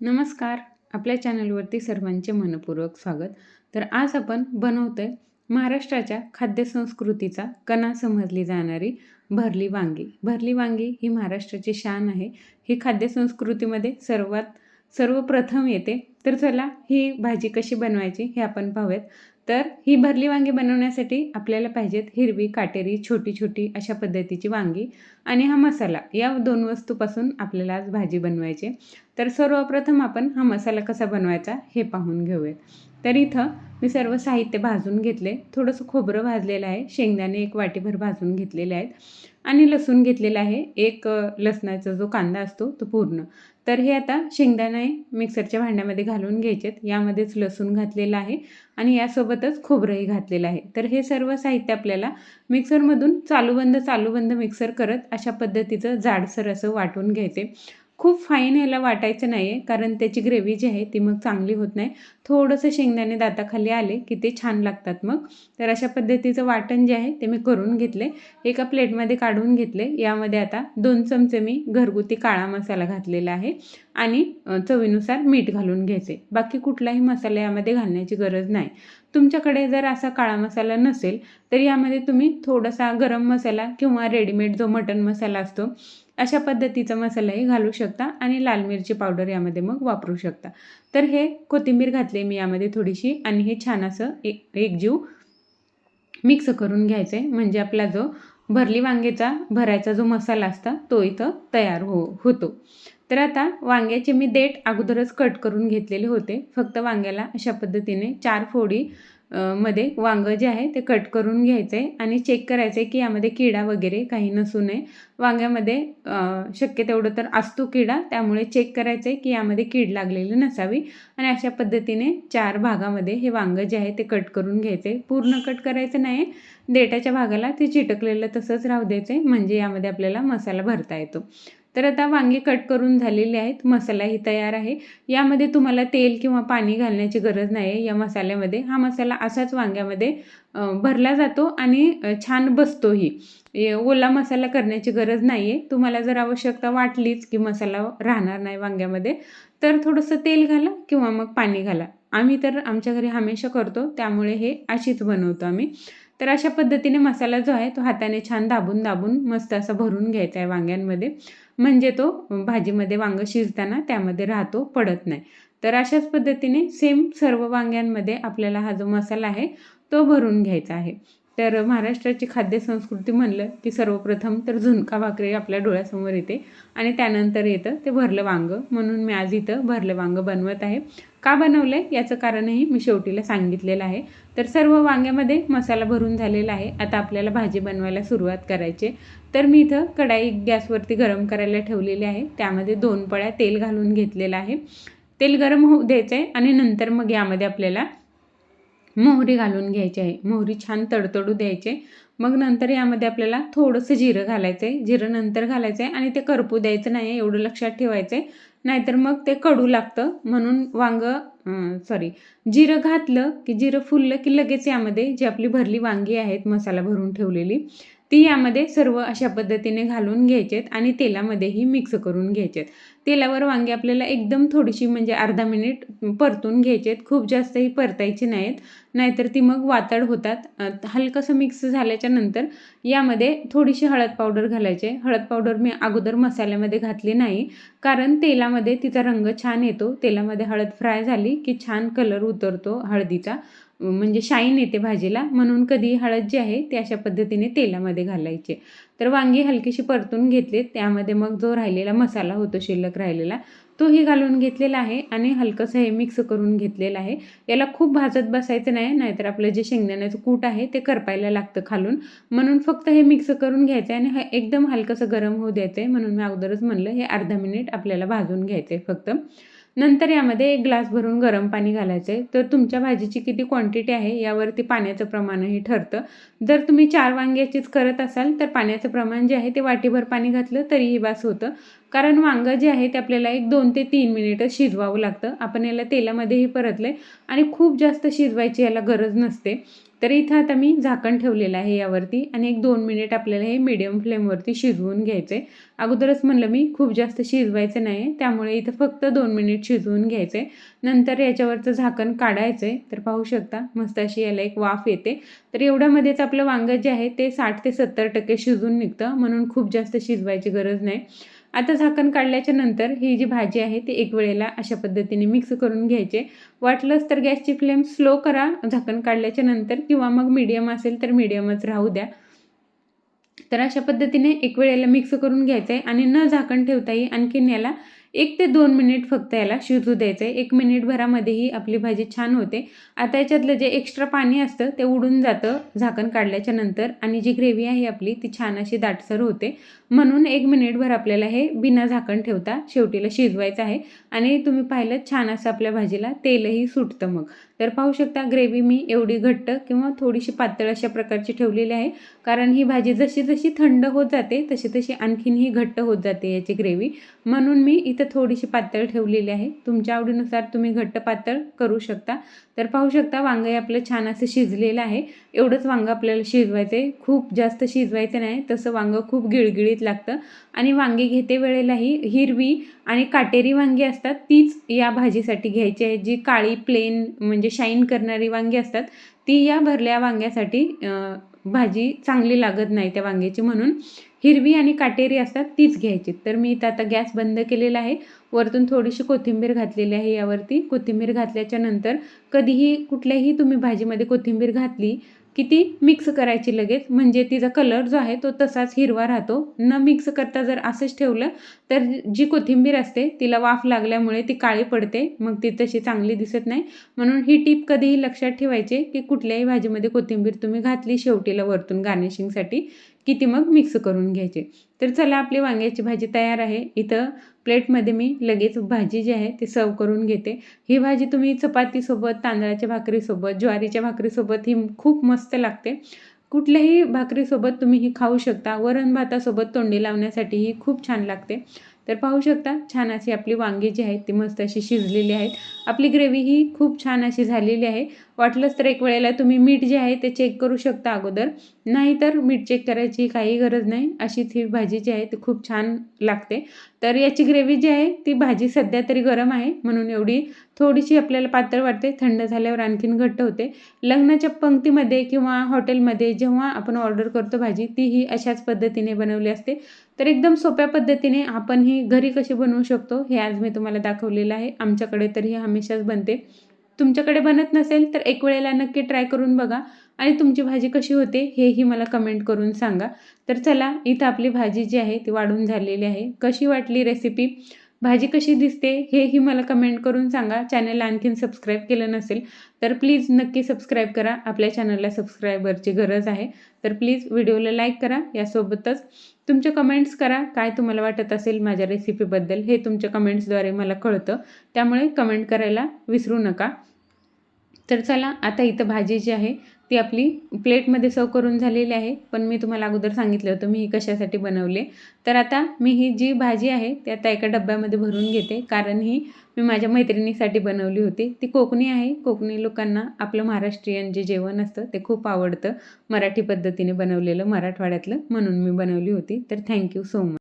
नमस्कार. आपल्या चॅनलवरती सर्वांचे मनपूर्वक स्वागत. तर आज आपण बनवतोय महाराष्ट्राच्या खाद्यसंस्कृतीचा कणा समजली जाणारी भरली वांगी. भरली वांगी ही महाराष्ट्राची शान आहे. ही खाद्यसंस्कृतीमध्ये सर्वात सर्वप्रथम येते. तर चला ही भाजी कशी बनवायची हे आपण पाहूयात. तर ही भरली वांगी बनवण्यासाठी आपल्याला पाहिजेत हिरवी काटेरी छोटी छोटी अशा पद्धतीची वांगी आणि हा मसाला. या दोन वस्तूपासून आपल्याला आज भाजी बनवायची तर सर्वप्रथम आपण हा मसाला कसा बनवायचा हे पाहून घेऊयात. तर इथं मी सर्व साहित्य भाजून घेतले. थोडंसं खोबरं भाजलेलं आहे. शेंगदाणे एक वाटीभर भाजून घेतलेले आहेत. आणि लसूण घेतलेला आहे. एक लसणाचा जो कांदा असतो तो पूर्ण. तर हे आता शेंगदाणे मिक्सरच्या भांड्यामध्ये घालून घ्यायचेत. यामध्येच लसूण घातलेलं आहे आणि यासोबतच खोबरंही घातलेलं आहे. तर हे सर्व साहित्य आपल्याला मिक्सरमधून चालूबंद चालूबंद मिक्सर करत अशा पद्धतीचं जाडसर असं वाटून घ्यायचे. खूप फाईन ह्याला वाटायचं नाही आहे कारण त्याची ग्रेव्ही जी आहे ती मग चांगली होत नाही. थोडंसं शेंगदाणे दाताखाली आले की ते छान लागतात मग. तर अशा पद्धतीचं वाटण जे आहे ते मी करून घेतले. एका प्लेटमध्ये काढून घेतले. यामध्ये आता दोन चमचे मी घरगुती काळा मसाला घातलेला आहे आणि चवीनुसार मीठ घालून घ्यायचे. बाकी कुठलाही मसाला यामध्ये घालण्याची गरज नाही. तुमच्याकडे जर असा काळा मसाला नसेल तर यामध्ये तुम्ही थोडासा गरम मसाला किंवा रेडीमेड जो मटन मसाला असतो अशा पद्धतीचा मसालाही घालू शकता आणि लाल मिरची पावडर यामध्ये मग वापरू शकता. तर हे कोथिंबीर घातले मी यामध्ये थोडीशी आणि हे छान असं एक एकजीव मिक्स करून घ्यायचं आहे म्हणजे आपला जो भरली वांग्याचा भरायचा जो मसाला असता तो इथं तयार हो होतो. तर आता वांग्याचे मी देठ अगोदरच कट करून घेतलेले होते. फक्त वांग्याला अशा पद्धतीने चार फोडी मध्ये वांगं जे आहे ते कट करून घ्यायचं आहे आणि चेक करायचं आहे की यामध्ये किडा वगैरे काही नसू नये. वांग्यामध्ये शक्य तेवढं तर असतो किडा त्यामुळे चेक करायचं आहे की यामध्ये कीड लागलेली नसावी आणि अशा पद्धतीने चार भागामध्ये हे वांगं जे आहे ते कट करून घ्यायचं. आहे पूर्ण कट करायचं नाही देठाच्या भागाला ते चिटकलेलं तसंच राहू द्यायचं आहे म्हणजे यामध्ये आपल्याला मसाला भरता येतो. तर आता वांगे कट करून झालेले आहेत. मसालाही तयार आहे. यामध्ये तुम्हाला तेल किंवा पाणी घालण्याची गरज नाही आहे या मसाल्यामध्ये हा मसाला असाच वांग्यामध्ये भरला जातो आणि छान बसतोही. ओला मसाला करण्याची गरज नाही आहे तुम्हाला जर आवश्यकता वाटलीच की मसाला राहणार नाही वांग्यामध्ये तर थोडंसं तेल घाला किंवा मग पाणी घाला. आम्ही तर आमच्या घरी हमेशा करतो. त्यामुळे हे अशीच बनवतो आम्ही. तर अशा पद्धतीने मसाला जो आहे तो हाताने छान दाबून दाबून मस्त असा भरून घ्यायचा आहे वांग्यांमध्ये. म्हणजे तो भाजीमध्ये वांग शिजताना त्यामध्ये राहतो पडत नाही. तर अशाच पद्धतीने सेम सर्व वांग्यांमध्ये आपल्याला हा जो मसाला आहे तो भरून घ्यायचा आहे. तर महाराष्ट्राची खाद्यसंस्कृती म्हणलं की सर्वप्रथम तर झुणका भाकरी आपल्या डोळ्यासमोर येते आणि त्यानंतर येतं ते भरलं वांगं. म्हणून मी आज इथं भरलं वांगं बनवत आहे. का बनवलं आहे याचं कारणही मी शेवटीला सांगितलेलं आहे. तर सर्व वांग्यामध्ये मसाला भरून झालेला आहे. आता आपल्याला भाजी बनवायला सुरुवात करायची तर मी इथं कढाई गॅसवरती गरम करायला ठेवलेली आहे. त्यामध्ये दोन पळ्या तेल घालून घेतलेलं आहे. तेल गरम होऊ द्यायचं आहे आणि नंतर मग यामध्ये आपल्याला मोहरी घालून घ्यायची आहे. मोहरी छान तडतडू द्यायचे मग नंतर यामध्ये आपल्याला थोडंसं जिरं घालायचं आहे जिरं नंतर घालायचं आहे आणि ते करपू द्यायचं नाही आहे एवढं लक्षात ठेवायचं आहे नाहीतर मग ते कडू लागतं. म्हणून वांगं सॉरी जिरं घातलं की जिरं फुललं की लगेच यामध्ये जी आपली भरली वांगी आहेत मसाला भरून ठेवलेली ती यामध्ये सर्व अशा पद्धतीने घालून घ्यायचेत आणि तेलामध्येही मिक्स करून घ्यायचेत. तेलावर वांगे आपल्याला एकदम थोडीशी म्हणजे अर्धा मिनिट परतून घ्यायचे आहेत खूप जास्तही परतायचे नाहीत. नाहीतर ती मग वातड होतात. हलकंसं मिक्स झाल्याच्यानंतर यामध्ये थोडीशी हळद पावडर घालायचे. हळद पावडर मी अगोदर मसाल्यामध्ये घातली नाही. कारण तेलामध्ये तिचा रंग छान येतो. तेलामध्ये हळद फ्राय झाली की छान कलर उतरतो हळदीचा. म्हणजे शाईन येते भाजीला. म्हणून कधी हळद जी आहे ती अशा पद्धतीने तेलामध्ये घालायचे. तर वांगी हलकीशी परतून घेतले त्यामध्ये मग जो राहिलेला मसाला होतो शिल्लक राहिलेला तोही घालून घेतलेला आहे आणि हलकंसं हे मिक्स करून घेतलेलं आहे. याला खूप भाजत बसायचं नाही नाहीतर आपलं जे शेंगदाण्याचं कूट आहे ते करपायला लागतं खालून. म्हणून फक्त हे मिक्स करून घ्यायचं आहे आणि एकदम हलकंसं गरम होऊ द्यायचं आहे. म्हणून मी अगोदरच म्हणलं हे अर्धा मिनिट आपल्याला भाजून घ्यायचं आहे फक्त. नंतर यामध्ये एक ग्लास भरून गरम पाणी घालायचं आहे तर तुमच्या भाजीची किती क्वांटिटी आहे यावरती पाण्याचं प्रमाणही ठरतं. जर तुम्ही चार वांग्याचीच करत असाल तर पाण्याचं प्रमाण जे आहे ते वाटीभर पाणी घातलं तरीही बास होतं. कारण वांगं जे आहे ते आपल्याला एक दोन ते तीन मिनिटं शिजवावं लागतं. आपण याला तेलामध्येही परतलं आहे आणि खूप जास्त शिजवायची याला गरज नसते. तर इथं आता मी झाकण ठेवलेलं आहे यावरती आणि एक दोन मिनिट आपल्याला हे मिडियम फ्लेमवरती शिजवून घ्यायचं आहे अगोदरच म्हणलं मी खूप जास्त शिजवायचं नाही त्यामुळे इथं फक्त दोन मिनिट शिजवून घ्यायचं आहे नंतर याच्यावरचं झाकण काढायचं आहे तर पाहू शकता मस्त अशी याला एक वाफ येते. तर एवढ्यामध्येच आपलं वांगं जे आहे ते साठ ते सत्तर टक्के शिजून निघतं म्हणून खूप जास्त शिजवायची गरज नाही. आता झाकण काढल्याच्या नंतर ही जी भाजी आहे ती एक वेळेला अशा पद्धतीने मिक्स करून घ्यायचे. वाटलंच तर गॅसची फ्लेम स्लो करा झाकण काढल्याच्या नंतर किंवा मग मीडियम असेल तर मीडियमच राहू द्या. तर अशा पद्धतीने एक वेळेला मिक्स करून घ्यायचं आहे आणि न झाकण ठेवताही आणखीन याला एक ते दोन मिनिट फक्त याला शिजू द्यायचं आहे एक मिनिटभरामध्येही आपली भाजी छान होते. आता याच्यातलं जे एक्स्ट्रा पाणी असतं ते उडून जातं झाकण काढल्याच्या नंतर आणि जी ग्रेव्ही आहे आपली ती छान अशी दाटसर होते. म्हणून एक मिनिटभर आपल्याला हे बिना झाकण ठेवता शेवटीला शिजवायचं आहे. आणि तुम्ही पाहिलं छान असं आपल्या भाजीला तेलही सुटतं मग. तर पाहू शकता ग्रेव्ही मी एवढी घट्ट किंवा थोडीशी पातळ अशा प्रकारची ठेवलेली आहे. कारण ही भाजी जशी जशी थंड होत जाते तशी तशी आणखीनही घट्ट होत जाते याची ग्रेव्ही म्हणून मी इथं थोडीशी पातळ ठेवलेली आहे. तुमच्या आवडीनुसार तुम्ही घट्ट पातळ करू शकता. तर पाहू शकता वांगं आपलं छान असं शिजलेलं आहे. एवढंच वांगं आपल्याला शिजवायचं आहे खूप जास्त शिजवायचं नाही. तसं वांगं खूप गिळगिळी गिळगिळीत लागतं. आणि वांगी घेते वेळेलाही हिरवी आणि काटेरी वांगी असतात तीच या भाजीसाठी घ्यायची आहे. जी काळी प्लेन म्हणजे शाईन करणारी वांगी असतात ती या भरल्या वांग्यासाठी भाजी चांगली लागत नाही त्या वांग्याची. म्हणून हिरवी आणि काटेरी असतात तीच घ्यायची. तर मी इथं आता गॅस बंद केलेला आहे. वरतून थोडीशी कोथिंबीर घातलेली आहे यावरती. कोथिंबीर घातल्याच्या नंतर कधीही कुठल्याही तुम्ही भाजीमध्ये कोथिंबीर घातली की ती मिक्स करायची लगेच? म्हणजे तिचा कलर जो आहे तो तसाच हिरवा राहतो. न मिक्स करता जर असंच ठेवलं तर जी कोथिंबीर असते तिला वाफ लागल्यामुळे ती काळी पडते. मग ती तशी चांगली दिसत नाही. म्हणून ही टीप कधीही लक्षात ठेवायची की कुठल्याही भाजीमध्ये कोथिंबीर तुम्ही घातली शेवटीला वरतून गार्निशिंगसाठी की ती मग मिक्स करून घ्यायची. तर चला आपली वांग्याची भाजी तयार आहे. इथं प्लेटमध्ये मी लगेच भाजी जी आहे ती सर्व करून घेते. ही भाजी तुम्ही चपातीसोबत तांदळाच्या भाकरीसोबत ज्वारीच्या भाकरीसोबत ही खूप मस्त लागते. कुठल्याही भाकरीसोबत तुम्ही ही खाऊ शकता. वरण भातासोबत तोंडी लावण्यासाठी ही खूप छान लागते. तर पाहू शकता छान अशी आपली वांगी जी आहेत ती मस्त अशी शिजलेली आहेत आपली ग्रेव्ही ही खूप छान अशी झालेली आहे. वाटलंच तर एक वेळेला तुम्ही मीठ जे आहे ते चेक करू शकता अगोदर. नाहीतर मीठ चेक करायची काही गरज नाही. अशीच ही भाजी जी आहे ती खूप छान लागते. तर याची ग्रेव्ही जी आहे ती भाजी सध्या तरी गरम आहे. म्हणून एवढी थोडीशी आपल्याला पातळ वाटते. थंड झाल्यावर आणखीन घट्ट होते. लग्नाच्या पंक्तीमध्ये किंवा हॉटेलमध्ये जेव्हा आपण ऑर्डर करतो भाजी ती ही अशाच पद्धतीने बनवली असते. तर एकदम सोप्या पद्धतीने आपण ही घरी कशी बनवू शकतो हे आज मी तुम्हाला दाखवलेलं आहे. आमच्याकडे तर ही हमेशाच बनते. तुमच्याकडे बनत नसेल तर एक वेळेला नक्की ट्राय करून बघा. आणि तुमची भाजी कशी होते हेही मला कमेंट करून सांगा. तर चला इथं आपली भाजी जी आहे ती वाढून झालेली आहे. कशी वाटली रेसिपी भाजी कशी दिसते हेही मला कमेंट करून सांगा. चॅनलला आणखीन सबस्क्राईब केलं नसेल तर प्लीज नक्की सबस्क्राईब करा. आपल्या चॅनलला सबस्क्रायबरची गरज आहे. तर प्लीज व्हिडिओला लाईक करा. यासोबतच तुमचे कमेंट्स करा. काय तुम्हाला वाटत असेल माझ्या रेसिपीबद्दल हे तुमच्या कमेंट्सद्वारे मला कळतं. त्यामुळे कमेंट करायला विसरू नका. तर चला आता इथं भाजी जी आहे ती आपली प्लेटमध्ये सर्व करून झालेली आहे. पण मी तुम्हाला अगोदर सांगितलं होतं मी ही कशासाठी बनवले. तर आता मी ही जी भाजी आहे ती आता एका डब्यामध्ये भरून घेते. कारण ही मी माझ्या मैत्रिणीसाठी बनवली होती. ती कोकणी आहे. कोकणी लोकांना आपलं महाराष्ट्रीयन जे जेवण असतं ते खूप आवडतं. मराठी पद्धतीने बनवलेलं मराठवाड्यातलं म्हणून मी बनवली होती. तर थँक्यू सो मच.